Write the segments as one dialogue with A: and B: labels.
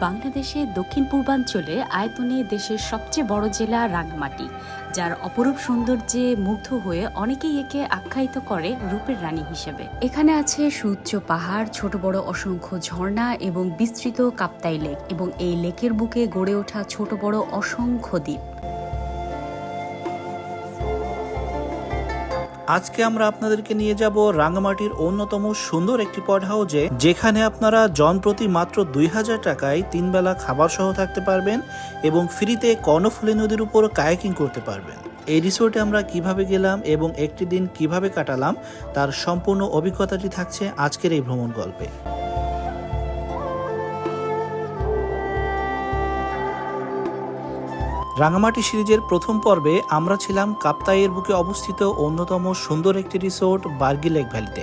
A: বাংলাদেশের দক্ষিণ পূর্বাঞ্চলে আয়তনে দেশের সবচেয়ে বড় জেলা রাঙ্গামাটি, যার অপরূপ সৌন্দর্যে মুগ্ধ হয়ে অনেকেই একে আখ্যায়িত করে রূপের রানী হিসেবে। এখানে আছে সুউচ্চ পাহাড়, ছোট বড় অসংখ্য ঝর্ণা এবং বিস্তৃত কাপ্তাই লেক এবং এই লেকের বুকে গড়ে ওঠা ছোট বড় অসংখ্য দ্বীপ।
B: আজকে আমরা আপনাদেরকে নিয়ে যাব রাঙ্গামাটির অন্যতম সুন্দর একটি পড হাউজে যেখানে আপনারা জনপ্রতি মাত্র দুই হাজার টাকায় তিন বেলা খাবার সহ থাকতে পারবেন এবং ফ্রিতে কর্ণফুলী নদীর উপর কায়াকিং করতে পারবেন। এই রিসোর্টে আমরা কীভাবে গেলাম এবং একটি দিন কীভাবে কাটালাম, তার সম্পূর্ণ অভিজ্ঞতাটি থাকছে আজকের এই ভ্রমণ গল্পে রাঙামাটি সিরিজের প্রথম পর্বে আমরা ছিলাম কাপ্তাইয়ের বুকে অবস্থিত অন্যতম সুন্দর একটি রিসোর্ট, বার্গি লেক ভ্যালিতে।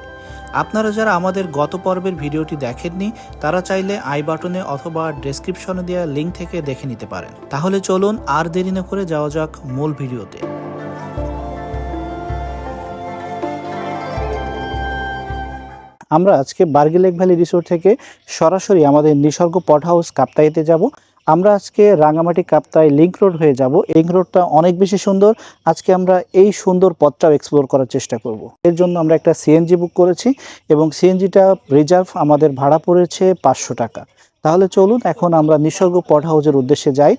B: আপনারা যারা আমাদের গত পর্বের ভিডিওটি দেখেননি, তারা চাইলে আই বাটনে অথবা ডেসক্রিপশনে দেওয়া লিঙ্ক থেকে দেখে নিতে পারেন। তাহলে চলুন আর দেরি না করে যাওয়া যাক মূল ভিডিওতে। আমরা আজকে বার্গি লেক ভ্যালি রিসোর্ট থেকে সরাসরি আমাদের নিসর্গ পট হাউস কাপ্তাইতে যাব। আমরা আজকে রাঙামাটি কাপ্তায় লিঙ্ক রোড হয়ে যাব। লিঙ্ক রোডটা অনেক বেশি সুন্দর। আজকে আমরা এই সুন্দর পথটাও এক্সপ্লোর করার চেষ্টা করব। এর জন্য আমরা একটা সিএনজি বুক করেছি এবং সিএনজিটা রিজার্ভ আমাদের ভাড়া পড়েছে পাঁচশো টাকা। তাহলে চলুন, এখন আমরা নিসর্গ পট হাউজের উদ্দেশ্যে যাই।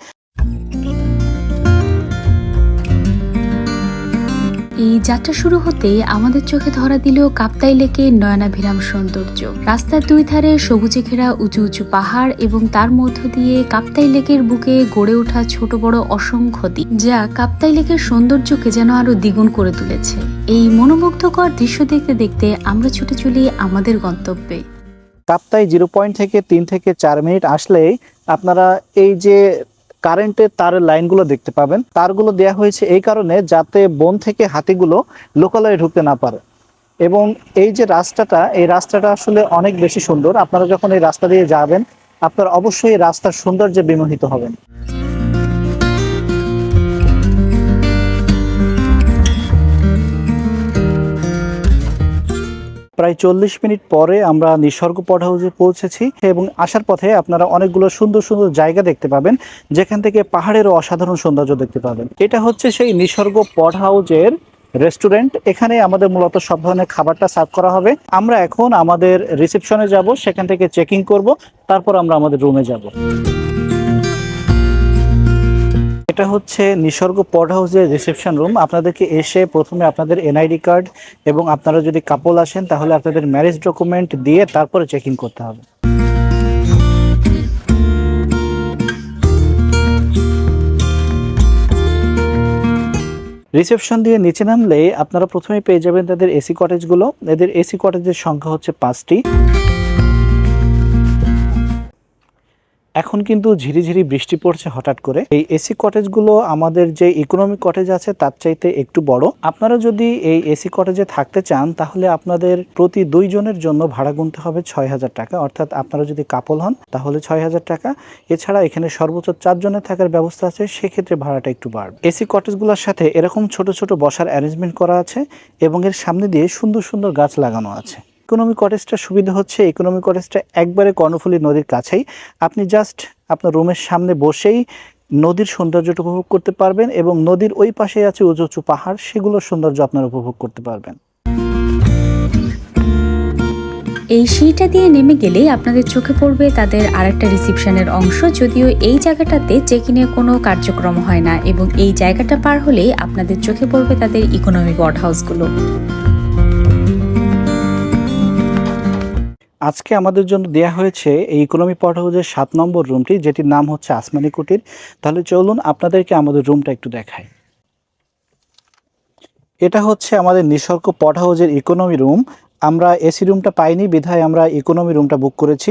A: এই যাত্রা শুরু হতে আমাদের চোখে ধরা দিল কাপ্তাই লেকের নয়নাভিরাম সৌন্দর্য। রাস্তার দুই ধারে সবুজে ঘেরা উঁচু উঁচু পাহাড় এবং তার মধ্য দিয়ে কাপ্তাই লেকের বুকে গড়ে ওঠা ছোট বড় অসংখ্য দ্বীপ, যা কাপ্তাই লেকের সৌন্দর্যকে যেন আরও দ্বিগুণ করে তুলেছে। এই মনোমুগ্ধকর দৃশ্য দেখতে দেখতে আমরা ছুটে চলি আমাদের গন্তব্যে।
B: কাপ্তাই জিরো পয়েন্ট থেকে তিন থেকে চার মিনিট আসলেই আপনারা এই যে কারেন্টের তারের লাইনগুলো দেখতে পাবেন। তারগুলো দেওয়া হয়েছে এই কারণে যাতে বন থেকে হাতিগুলো লোকালয়ে ঢুকতে না পারে। এবং এই যে রাস্তাটা, এই রাস্তাটা আসলে অনেক বেশি সুন্দর। আপনারা যখন এই রাস্তা দিয়ে যাবেন, আপনারা অবশ্যই রাস্তার সৌন্দর্যে বিমোহিত হবেন। প্রায় চল্লিশ মিনিট পরে আমরা নিসর্গ পট হাউসে পৌঁছেছি এবং আসার পথে আপনারা অনেকগুলো সুন্দর সুন্দর জায়গা দেখতে পাবেন, যেখান থেকে পাহাড়েরও অসাধারণ সৌন্দর্য দেখতে পাবেন। এটা হচ্ছে সেই নিসর্গ পট হাউসের রেস্টুরেন্ট। এখানে আমাদের মূলত সব ধরনের খাবারটা সার্ভ করা হবে। আমরা এখন আমাদের রিসেপশনে যাব, সেখান থেকে চেকিং করব, তারপর আমরা আমাদের রুমে যাব। এটা হচ্ছে নিসর্গ পড হাউসের রিসেপশন রুম আপনাদেরকে এসে প্রথমে আপনাদের এনআইডি কার্ড এবং আপনারা যদি কাপল আসেন, তাহলে আপনাদের ম্যারেজ ডকুমেন্ট দিয়ে তারপরে চেক ইন করতে হবে। রিসেপশন দিয়ে নিচে নামলে আপনারা প্রথমে পেয়ে যাবেন তাদের এসি কটেজগুলো এদের এসি কটেজের সংখ্যা হচ্ছে পাঁচটি। এখন কিন্তু ঝিরিঝিরি বৃষ্টি পড়ছে হঠাৎ করে। এই এসি কটেজগুলো আমাদের যে ইকোনমিক কটেজ আছে, তার চাইতে একটু বড়। আপনারা যদি এই এসি কটেজে থাকতে চান, তাহলে আপনাদের প্রতি দুইজনের জন্য ভাড়া গুনতে হবে ছয় হাজার টাকা। অর্থাৎ আপনারা যদি কাপল হন, তাহলে ছয় হাজার টাকা। এছাড়া এখানে সর্বোচ্চ চারজনের থাকার ব্যবস্থা আছে, সেক্ষেত্রে ভাড়াটা একটু বাড়বে। এসি কটেজগুলোর সাথে এরকম ছোট ছোট বসার অ্যারেঞ্জমেন্ট করা আছে এবং এর সামনে দিয়ে সুন্দর সুন্দর গাছ লাগানো আছে। ইকোনমি কটেজটা সুবিধা হচ্ছে ইকোনমি কটেজটা একবারে কর্ণফুলী নদীর কাছেই। আপনি জাস্ট আপনার রুমের সামনে বসেই নদীর সৌন্দর্যটা উপভোগ করতে পারবেন এবং নদীর ওই পাশে আছে উঁচু উঁচু পাহাড়, সেগুলোর সৌন্দর্য আপনারা উপভোগ করতে পারবেন।
A: এই সিঁড়িটা দিয়ে নেমে গেলেই আপনাদের চোখে পড়বে তাদের আরেকটা রিসিপশনের অংশ, যদিও এই জায়গাটাতে চেক ইনে কোনো কার্যক্রম হয় না এবং এই জায়গাটা পার হলেই আপনাদের চোখে পড়বে তাদের ইকোনমিক ওয়ার্ড হাউসগুলো
B: আজকে আমাদের জন্য দেয়া হয়েছে এই ইকোনমি পট হাউসের সাত নম্বর রুমটি, যেটির নাম হচ্ছে আসমানি কুটির। তাহলে চলুন আপনাদেরকে আমাদের রুমটা একটু দেখাই। এটা হচ্ছে আমাদের নিসর্গ পট হাউসের ইকোনমি রুম আমরা এসি রুমটা পাইনি, বিধায় আমরা ইকোনমি রুমটা বুক করেছি।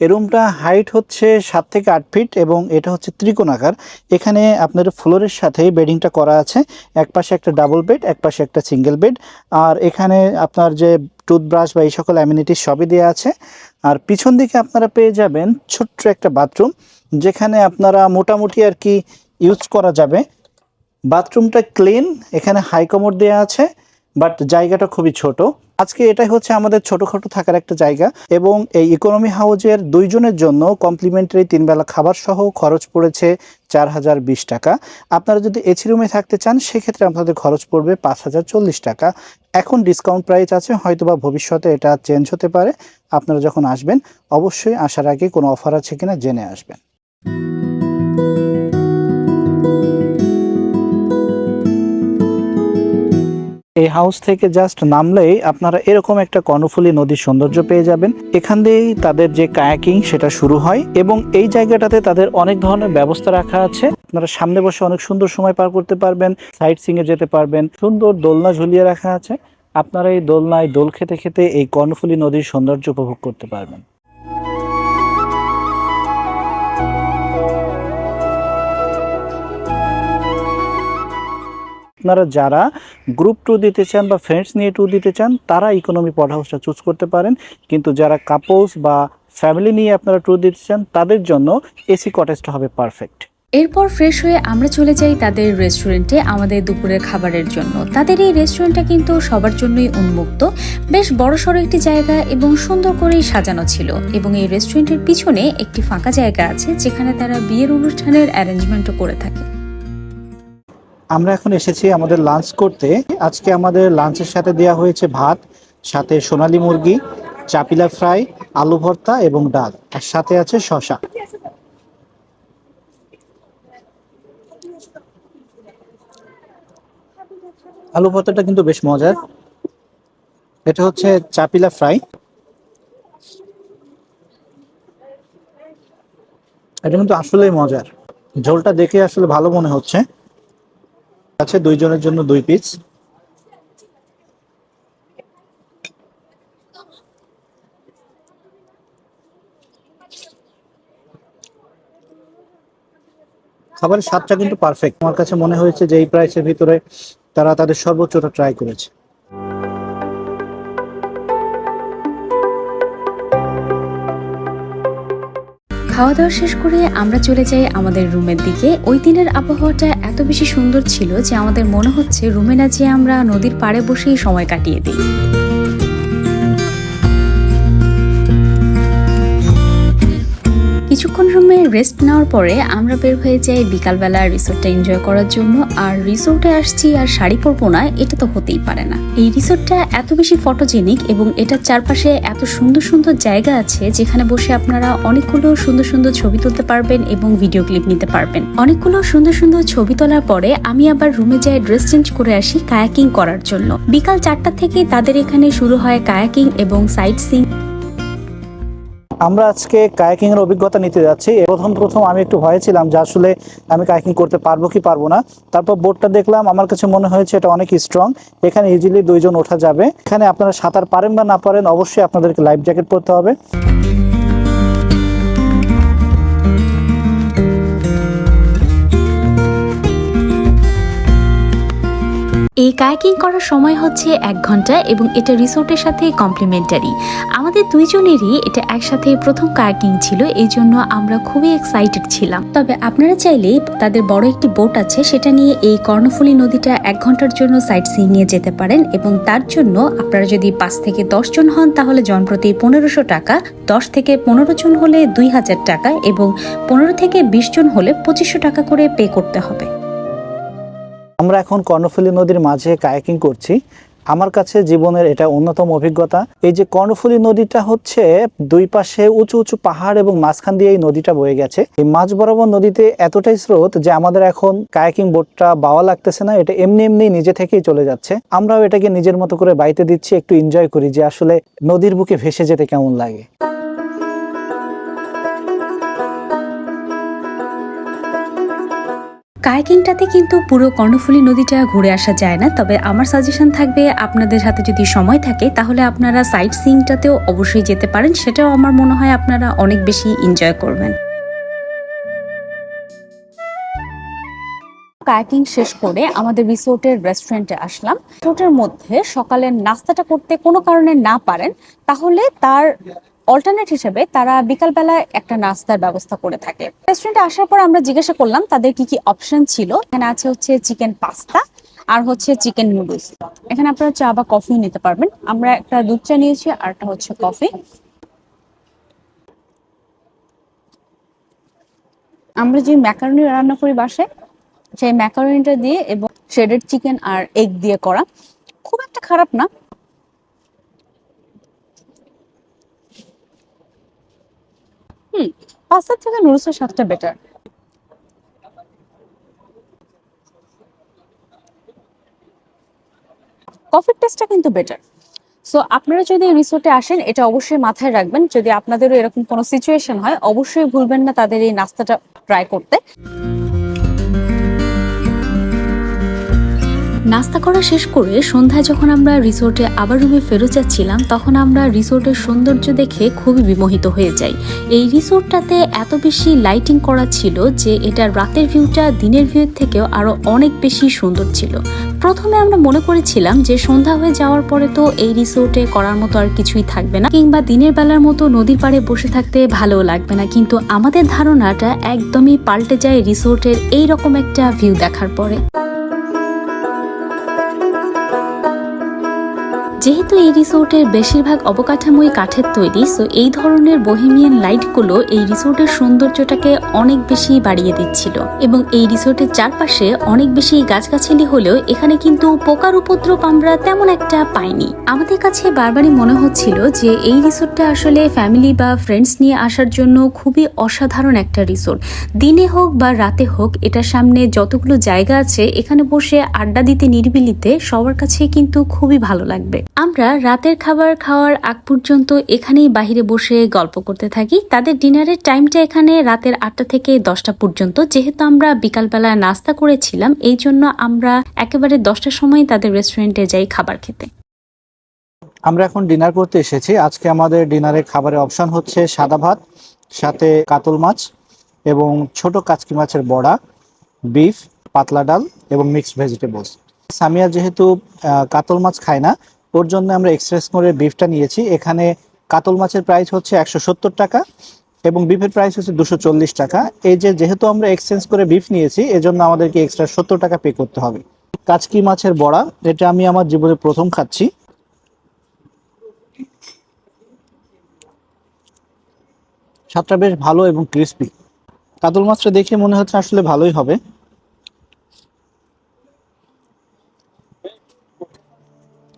B: এই রুমটা হাইট হচ্ছে সাত থেকে আট ফিট এবং এটা হচ্ছে ত্রিকোণাকার এখানে আপনার ফ্লোরের সাথে বেডিংটা করা আছে। এক পাশে একটা ডাবল বেড, এক পাশে একটা সিঙ্গেল বেড। আর এখানে আপনার যে টুথব্রাশ বা এই সকল অ্যামিনিটিস সবই দেওয়া আছে। আর পিছন দিকে আপনারা পেয়ে যাবেন ছোট্ট একটা বাথরুম, যেখানে আপনারা মোটামুটি আর কি ইউজ করা যাবে। বাথরুমটা ক্লিন, এখানে হাই কমোড দেওয়া আছে। বাট জায়গাটা খুবই ছোট। আজকে এটাই হচ্ছে আমাদের ছোটখাটো থাকার একটা জায়গা এবং এই ইকোনমি হাউজের দুইজনের জন্য কমপ্লিমেন্টারি তিনবেলা খাবার সহ খরচ পড়েছে চার হাজার বিশ টাকা। আপনারা যদি এসি রুমে থাকতে চান, সেক্ষেত্রে আপনাদের খরচ পড়বে পাঁচ হাজার চল্লিশ টাকা। এখন ডিসকাউন্ট প্রাইস আছে, হয়তোবা ভবিষ্যতে এটা চেঞ্জ হতে পারে। আপনারা যখন আসবেন, অবশ্যই আসার আগে কোনো অফার আছে কিনা জেনে আসবেন। এই হাউস থেকে জাস্ট নামলেই আপনারা এরকম একটা কর্ণফুলী নদীর সৌন্দর্য পেয়ে যাবেন। এখান দিয়েই তাদের যে কায়াকিং সেটা শুরু হয় এবং এই জায়গাটাতে তাদের অনেক ধরনের ব্যবস্থা রাখা আছে। আপনারা সামনে বসে অনেক সুন্দর সময় পার করতে পারবেন সাইট সিং এ যেতে পারবেন, সুন্দর দোলনা ঝুলিয়ে রাখা আছে। আপনারা এই দোলনায় দোল খেতে খেতে এই কর্ণফুলী নদীর সৌন্দর্য উপভোগ করতে পারবেন। আপনারা যারা গ্রুপ ট্যুর দিতে চান বা ফ্রেন্ডস নিয়ে ট্যুর দিতে চান, তারা ইকোনমি পড হাউসটা চুজ করতে পারেন। কিন্তু যারা কাপলস বা ফ্যামিলি নিয়ে আপনারা ট্যুর দিতে চান, তাদের জন্য এসি কটেজটা হবে পারফেক্ট
A: এরপর ফ্রেশ হয়ে আমরা চলে যাই তাদের রেস্টুরেন্টে আমাদের দুপুরের খাবারের জন্য। তাদের এই রেস্টুরেন্টটা কিন্তু সবার জন্যই উন্মুক্ত। বেশ বড়সড় একটি জায়গা এবং সুন্দর করেই সাজানো ছিল। এবং এই রেস্টুরেন্টের পিছনে একটি ফাঁকা জায়গা আছে, যেখানে তারা বিয়ের অনুষ্ঠানের অ্যারেঞ্জমেন্টও করে থাকে।
B: আমরা এখন এসেছি আমাদের লাঞ্চ করতে। আজকে আমাদের লাঞ্চের সাথে দেওয়া হয়েছে ভাত, সাথে সোনালী মুরগি, চাপিলা ফ্রাই, আলু ভর্তা এবং ডাল। আর সাথে আছে শশা আলু ভর্তাটা কিন্তু বেশ মজার। এটা হচ্ছে চাপিলা ফ্রাই। এটা কিন্তু আসলেই মজার। ঝোলটা দেখে আসলে ভালো মনে হচ্ছে। আছে, দুইজনের জন্য দুই পিস খাবারের স্বাদটা কিন্তু পারফেক্ট আমার কাছে মনে হয়েছে যে এই প্রাইসের ভিতরে তারা তাদের সর্বোচ্চটা ট্রাই করেছে।
A: খাওয়া দাওয়া শেষ করে আমরা চলে যাই আমাদের রুমের দিকে। ওই দিনের আবহাওয়াটা এত বেশি সুন্দর ছিল যে আমাদের মনে হচ্ছে রুমে না যেয়ে আমরা নদীর পাড়ে বসেই সময় কাটিয়ে দিই। রেস্ট নেওয়ার পরে আমরা বের হয়ে যাই বিকালবেলা রিসোর্টটা এনজয় করার জন্য। আর রিসোর্টে আসছি আর শাড়ি পরবো না, এটা তো হতেই পারে না। এই রিসোর্টটা এত বেশি ফটোজেনিক এবং এটার চারপাশে এত সুন্দর সুন্দর জায়গা আছে যেখানে বসে আপনারা অনেকগুলো সুন্দর সুন্দর ছবি তুলতে পারবেন এবং ভিডিও ক্লিপ নিতে পারবেন। অনেকগুলো সুন্দর সুন্দর ছবি তোলার পরে আমি আবার রুমে যাই ড্রেস চেঞ্জ করে আসি কায়াকিং করার জন্য। বিকাল চারটা থেকে তাদের এখানে শুরু হয় কায়াকিং এবং সাইট সিং
B: আমরা আজকে কায়াকিং এর অভিজ্ঞতা নিতে যাচ্ছি। প্রথম প্রথম আমি একটু ভয়ে ছিলাম যে আসলে আমি কায়াকিং করতে পারব কি পারব না। তারপর বোটটা দেখলাম, আমার কাছে মনে হয়েছে এটা অনেক স্ট্রং এখানে ইজিলি দুইজন ওঠা যাবে। এখানে আপনারা সাঁতার পারেন বা না পারেন, অবশ্যই আপনাদেরকে লাইফ জ্যাকেট পরতে হবে।
A: এই কায়াকিং করার সময় হচ্ছে এক ঘণ্টা এবং এটা রিসোর্টের সাথে কমপ্লিমেন্টারি। আমাদের দুইজনেরই এটা একসাথে প্রথম কায়াকিং ছিল, এই জন্য আমরা খুবই এক্সাইটেড ছিলাম। তবে আপনারা চাইলে তাদের বড় একটি বোট আছে, সেটা নিয়ে এই কর্ণফুলী নদীটা এক ঘণ্টার জন্য সাইট সিং নিয়ে যেতে পারেন এবং তার জন্য আপনারা যদি পাঁচ থেকে দশ জন হন, তাহলে জনপ্রতি পনেরোশো টাকা, দশ থেকে পনেরো জন হলে দুই হাজার টাকা এবং পনেরো থেকে বিশ জন হলে পঁচিশশো টাকা করে পে করতে হবে।
B: আমরা এখন কর্ণফুলী নদীর মাঝে কায়াকিং করছি। আমার কাছে জীবনের এটা অন্যতম অভিজ্ঞতা। এই যে কর্ণফুলী নদীটা হচ্ছে দুই পাশে উঁচু উঁচু পাহাড় এবং মাঝখান দিয়ে এই নদীটা বয়ে গেছে। এই মাঝ বরাবর নদীতে এতটাই স্রোত যে আমাদের এখন কায়াকিং বোটটা বাওয়া লাগতেছে না, এটা এমনি এমনি নিজে থেকেই চলে যাচ্ছে। আমরাও এটাকে নিজের মতো করে বাইতে দিচ্ছি, একটু এনজয় করি যে আসলে নদীর বুকে ভেসে যেতে কেমন লাগে।
A: কায়াকিংটাতে কিন্তু পুরো কর্ণফুলী নদীটা ঘুরে আসা যায় না, তবে আমার সাজেশন থাকবে আপনাদের হাতে যদি সময় থাকে, তাহলে আপনারা সাইট সিইংটাতেও অবশ্যই যেতে পারেন, সেটাও আমার মনে হয় আপনারা অনেক বেশি এনজয় করবেন। কায়াকিং শেষ করে আমাদের রিসোর্টের রেস্টুরেন্টে আসলাম। রিসোর্টের মধ্যে সকালের নাস্তাটা করতে কোনো কারণে না পারেন, তাহলে তার অল্টারনেট হিসেবে তারা বিকালবেলা একটা নাস্তার ব্যবস্থা করে থাকে। রেস্টুরেন্টে আসার পর আমরা জিজ্ঞাসা করলাম, তাদের কি কি অপশন ছিল? এখানে আছে হচ্ছে চিকেন পাস্তা
C: আর হচ্ছে চিকেন নুডলস এখানে আপনারা চা বা কফিও নিতে পারবেন। আমরা একটা দুধ চা নিয়েছি, আর একটা হচ্ছে কফি আমরা যে ম্যাকারনি রান্না করি বাসায়, সেই ম্যাকারনিটা দিয়ে এবং শেডেড চিকেন আর এগ দিয়ে করা। খুব একটা খারাপ না। হুম পাস্তার থেকে নুডলসের স্বাদটা বেটার কফির টেস্টটা কিন্তু বেটার সো আপনারা যদি রিসোর্টে আসেন, এটা অবশ্যই মাথায় রাখবেন। যদি আপনাদেরও এরকম কোনো সিচুয়েশন হয়, অবশ্যই ভুলবেন না তাদের এই নাস্তাটা ট্রাই করতে।
A: নাস্তা করা শেষ করে সন্ধ্যায় যখন আমরা রিসোর্টে আবার রুমে ফেরত যাচ্ছিলাম, তখন আমরা রিসোর্টের সৌন্দর্য দেখে খুবই বিমোহিত হয়ে যাই। এই রিসোর্টটাতে এত বেশি লাইটিং করা ছিল যে এটার রাতের ভিউটা দিনের ভিউর থেকেও আরও অনেক বেশি সুন্দর ছিল। প্রথমে আমরা মনে করেছিলাম যে সন্ধ্যা হয়ে যাওয়ার পরে তো এই রিসোর্টে করার মতো আর কিছুই থাকবে না, কিংবা দিনের বেলার মতো নদীর পাড়ে বসে থাকতে ভালো লাগবে না, কিন্তু আমাদের ধারণাটা একদমই পাল্টে যায় রিসোর্টের এই রকম একটা ভিউ দেখার পরে। যেহেতু এই রিসোর্টের বেশিরভাগ অবকাঠামোই কাঠের তৈরি সো এই ধরনের বহেমিয়ান লাইটগুলো এই রিসোর্টের সৌন্দর্যটাকে অনেক বেশি বাড়িয়ে দিচ্ছিল। এবং এই রিসোর্টের চারপাশে অনেক বেশি গাছগাছালি হলেও এখানে কিন্তু পোকার উপদ্রব আমরা তেমন একটা পাইনি। আমাদের কাছে বারবারই মনে হচ্ছিল যে এই রিসোর্টটা আসলে ফ্যামিলি বা ফ্রেন্ডস নিয়ে আসার জন্য খুবই অসাধারণ একটা রিসোর্ট। দিনে হোক বা রাতে হোক, এটার সামনে যতগুলো জায়গা আছে, এখানে বসে আড্ডা দিতে নিরিবিলিতে সবার কাছে কিন্তু খুবই ভালো লাগবে। আমরা রাতের খাবার খাওয়ার আগ পর্যন্ত এখানেই বাহিরে বসে গল্প করতে থাকি। তাদের ডিনারের টাইমটা এখানে রাতের আটটা থেকে দশটা পর্যন্ত। যেহেতু আমরা বিকালবেলা নাস্তা করেছিলাম, এই জন্য আমরা একেবারে দশটার সময় তাদের রেস্টুরেন্টে যাই খাবার খেতে।
B: আমরা এখন ডিনার করতে এসেছি। আজকে আমাদের ডিনারের খাবারের অপশন হচ্ছে সাদা ভাত, সাথে কাতল মাছ এবং ছোট কাচকি মাছের বড়া বিফ পাতলা ডাল এবং মিক্সড ভেজিটেবলস সামিয়া যেহেতু কাতল মাছ খায় না ওর জন্য আমরা এক্সপ্রেস করে বিফটা নিয়েছি। এখানে কাতল মাছের প্রাইস হচ্ছে একশো সত্তর টাকা এবং বিফের প্রাইস হচ্ছে দুশো চল্লিশ টাকা। এই যে যেহেতু আমরা এক্সচেঞ্জ করে বিফ নিয়েছি, এজন্য আমাদেরকে এক্সট্রা সত্তর টাকা পে করতে হবে। কাচকি মাছের বড়া, এটা আমি আমার জীবনে প্রথম খাচ্ছি। স্বাদটা বেশ ভালো এবং ক্রিস্পি কাতল মাছটা দেখে মনে হচ্ছে আসলে ভালোই হবে।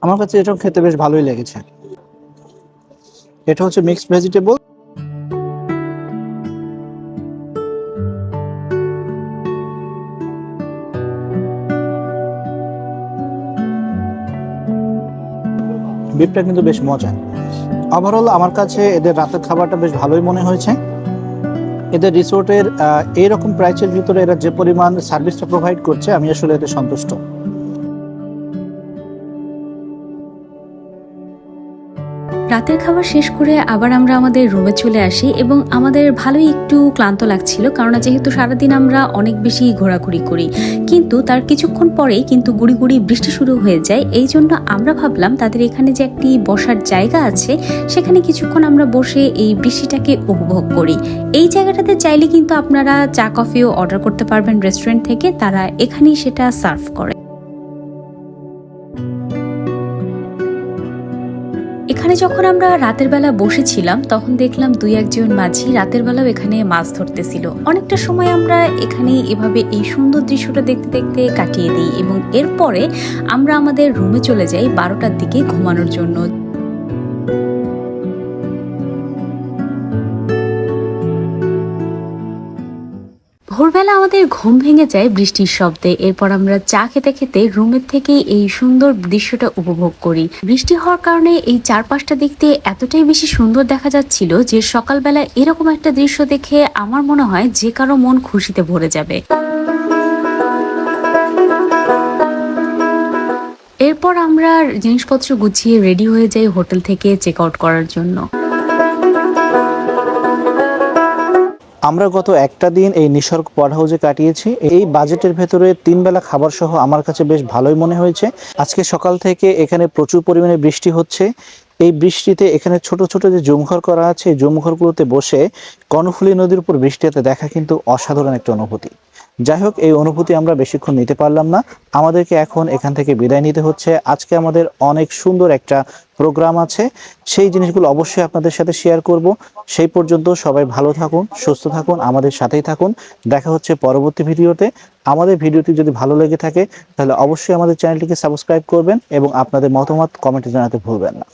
B: আমার কাছে এটাও খেতে বেশ ভালোই লেগেছে। এটা হচ্ছে মিক্সড ভেজিটেবল বিফটা কিন্তু বেশ মজা ওভারঅল আমার কাছে এদের রাতের খাবারটা বেশ ভালোই মনে হয়েছে। এদের রিসোর্টের এইরকম প্রাইসের ভিতরে এরা যে পরিমাণ সার্ভিসটা প্রোভাইড করছে, আমি আসলে এতে সন্তুষ্ট।
A: রাতের খাবার শেষ করে আবার আমরা আমাদের রুমে চলে আসি এবং আমাদের ভালোই একটু ক্লান্ত লাগছিল কারণ যেহেতু সারাদিন আমরা অনেক বেশি ঘোরাঘুরি করি। কিন্তু তার কিছুক্ষণ পরেই কিন্তু গুড়ি বৃষ্টি শুরু হয়ে যায়। এই জন্য আমরা ভাবলাম তাদের এখানে যে একটি বসার জায়গা আছে, সেখানে কিছুক্ষণ আমরা বসে এই বৃষ্টিটাকে উপভোগ করি। এই জায়গাটাতে চাইলে কিন্তু আপনারা চা, কফিও অর্ডার করতে পারবেন রেস্টুরেন্ট থেকে। তারা এখানেই সেটা সার্ভ করে। এখানে যখন আমরা রাতের বেলা বসেছিলাম, তখন দেখলাম দুই একজন মাঝি রাতের বেলাও এখানে মাছ ধরতেছিল। অনেকটা সময় আমরা এখানে এভাবে এই সুন্দর দৃশ্যটা দেখতে দেখতে কাটিয়ে দিই এবং এরপরে আমরা আমাদের রুমে চলে যাই বারোটার দিকে ঘুমানোর জন্য। ভোরবেলা আমাদের ঘুম ভেঙে যায় বৃষ্টির শব্দে। এরপর আমরা চা খেতে খেতে রুমের থেকে এই সুন্দর দৃশ্যটা উপভোগ করি। বৃষ্টি হওয়ার কারণে এই চারপাশটা দেখতে এতটাই বেশি সুন্দর দেখা যাচ্ছিল যে সকালবেলা এরকম একটা দৃশ্য দেখে আমার মনে হয় যে কারও মন খুশিতে ভরে যাবে। এরপর আমরা জিনিসপত্র গুছিয়ে রেডি হয়ে যাই হোটেল থেকে চেক আউট করার জন্য।
B: আমরা গত একটা দিন এই নিসর্গ পড হাউসে কাটিয়েছি। এই বাজেটের ভেতরে তিন বেলা খাবার সহ আমার কাছে বেশ ভালোই মনে হয়েছে। আজকে সকাল থেকে এখানে প্রচুর পরিমাণে বৃষ্টি হচ্ছে। এই বৃষ্টিতে এখানে ছোট ছোট যে জুমঘর করা আছে, এই জমঘরগুলোতে বসে কর্ণফুলী নদীর উপর বৃষ্টিতে দেখা কিন্তু অসাধারণ একটা অনুভূতি। যাই হোক এই অনুভূতি আমরা বেশিক্ষণ নিতে পারলাম না। আমাদেরকে এখন এখান থেকে বিদায় নিতে হচ্ছে। আজকে আমাদের অনেক সুন্দর একটা প্রোগ্রাম আছে। সেই জিনিসগুলো অবশ্যই আপনাদের সাথে শেয়ার করব। সেই পর্যন্ত সবাই ভালো থাকুন, সুস্থ থাকুন, আমাদের সাথেই থাকুন। দেখা হচ্ছে পরবর্তী ভিডিওতে। আমাদের ভিডিওটি যদি ভালো লেগে থাকে, তাহলে অবশ্যই আমাদের চ্যানেলটিকে সাবস্ক্রাইব করবেন এবং আপনাদের মতামত কমেন্টে জানাতে ভুলবেন না।